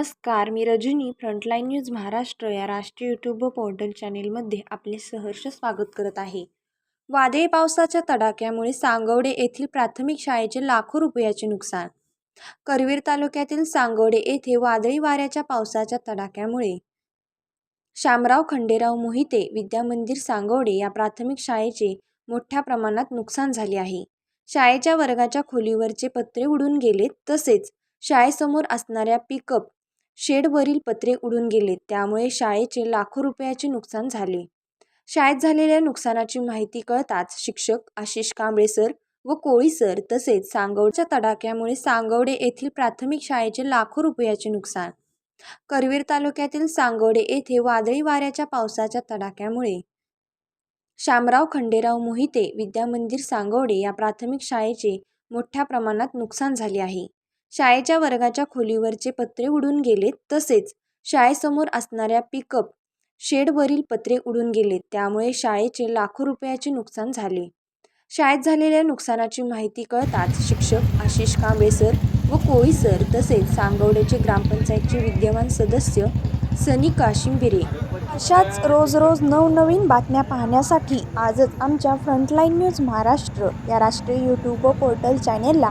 नमस्कार मी Rajani frontline news Maharashtra या राष्ट्रीय यूट्यूब पोर्टल चॅनेलमध्ये आपले सहर्ष स्वागत करत आहे. वादळी पावसाच्या तडाख्यामुळे सांगवडे येथील प्राथमिक शाळेचे लाखो रुपयाचे नुकसान. करवीर तालुक्यातील सांगवडे येथे वादळी वाऱ्याच्या पावसाच्या तडाख्यामुळे शामराव खंडेराव मोहिते विद्यामंदिर सांगवडे या प्राथमिक शाळेचे मोठ्या प्रमाणात नुकसान झाले आहे. शाळेच्या वर्गाच्या खोलीवरचे पत्रे उडून गेले तसेच शाळेसमोर असणाऱ्या पिकअप शेडवरील पत्रे उडून गेले. त्यामुळे शाळेचे लाखो रुपयाचे नुकसान झाले. शाळेत झालेल्या नुकसानाची माहिती कळताच शिक्षक आशिष कांबळे सर व कोळी सर तसेच सांगवडच्या तडाख्यामुळे सांगवडे येथील प्राथमिक शाळेचे लाखो रुपयाचे नुकसान. करवीर तालुक्यातील सांगवडे येथे वादळी वाऱ्याच्या पावसाच्या तडाख्यामुळे शामराव खंडेराव मोहिते विद्यामंदिर सांगवडे या प्राथमिक शाळेचे मोठ्या प्रमाणात नुकसान झाले आहे. शाळेच्या वर्गाच्या खोलीवरचे पत्रे उडून गेले. तसेच शाळेसमोर असणाऱ्या पिकअप शेडवरील पत्रे उडून गेले. त्यामुळे शाळेचे लाखो रुपयाचे नुकसान झाले. शाळेत झालेल्या नुकसानाची माहिती कळताच शिक्षक आशिष कांबळे सर व कोळी सर तसेच सांगवड्याचे ग्रामपंचायतचे विद्यमान सदस्य सनी काशिंबिरे अशाच रोज रोज नवनवीन बातम्या पाहण्यासाठी आजच आमच्या फ्रंटलाईन न्यूज महाराष्ट्र या राष्ट्रीय यूट्यूब व पोर्टल चॅनेलला